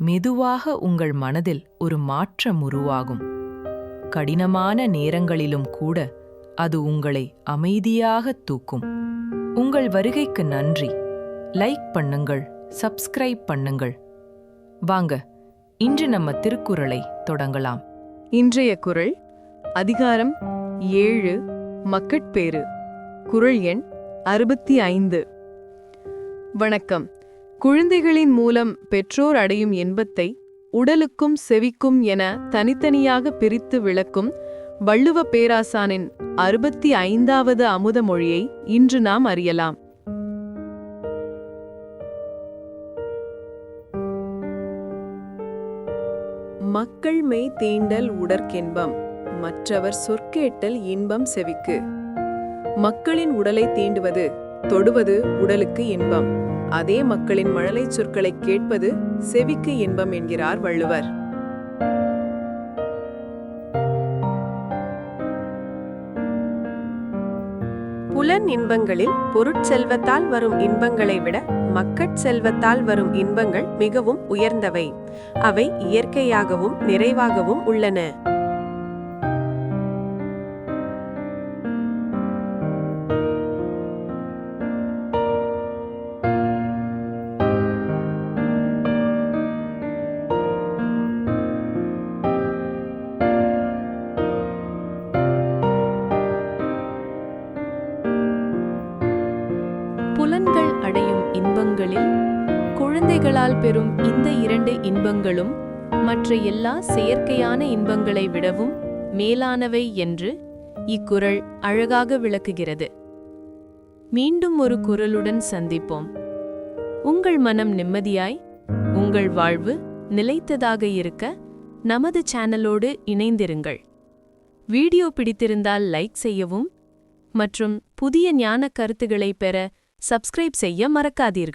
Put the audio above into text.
மெதுவாக உங்கள் மனதில் ஒரு மாற்றம் உருவாகும். கடினமான நேரங்களிலும் கூட அது உங்களை அமைதியாக தூக்கும். உங்கள் வருகைக்கு நன்றி. லைக் பண்ணுங்கள் சப்ஸ்கிரைப் பண்ணுங்கள். வாங்க இன்று நம்ம திருக்குறளை தொடங்கலாம். இன்றைய குறள் அதிகாரம் ஏழு மக்கட்பேறு. குறள் எண் அறுபத்தி ஐந்து. வணக்கம். குழந்தைகளின் மூலம் பெற்றோர் அடையும் இன்பத்தை உடலுக்கும் செவிக்கும் என தனித்தனியாக பிரித்து விளக்கும் வள்ளுவ பேராசானின் அறுபத்தி ஐந்தாவது அமுத மொழியை இன்று நாம் அறியலாம். மக்கள் மெய் தீண்டல் உடற்கின்பம் மற்றவர் சொற்கேட்டல் இன்பம் செவிக்கு. மக்களின் உடலை தீண்டுவது தொடுவது உடலுக்கு இன்பம். அதே மக்களின் மழலை சொற்களை கேட்பது செவிக்கு இன்பம் என்கிறார் வள்ளுவர். புலன் இன்பங்களில் பொருட்செல்வத்தால் வரும் இன்பங்களை விட மக்கட் செல்வத்தால் வரும் இன்பங்கள் மிகவும் உயர்ந்தவை. அவை இயற்கையாகவும் நிறைவாகவும் உள்ளன. புலன்கள் அடையும் இன்பங்களில் குழந்தைகளால் பெறும் இந்த இரண்டு இன்பங்களும் மற்ற எல்லா செயற்கையான இன்பங்களை விடவும் மேலானவை என்று இக்குரல் அழகாக விளக்குகிறது. மீண்டும் ஒரு குரலுடன் சந்திப்போம். உங்கள் மனம் நிம்மதியாய் உங்கள் வாழ்வு நிலைத்ததாக இருக்க நமது சேனலோடு இணைந்திருங்கள். வீடியோ பிடித்திருந்தால் லைக் செய்யவும் மற்றும் புதிய ஞான கருத்துக்களை பெற சப்ஸ்கிரைப் செய்ய மறக்காதீர்கள்.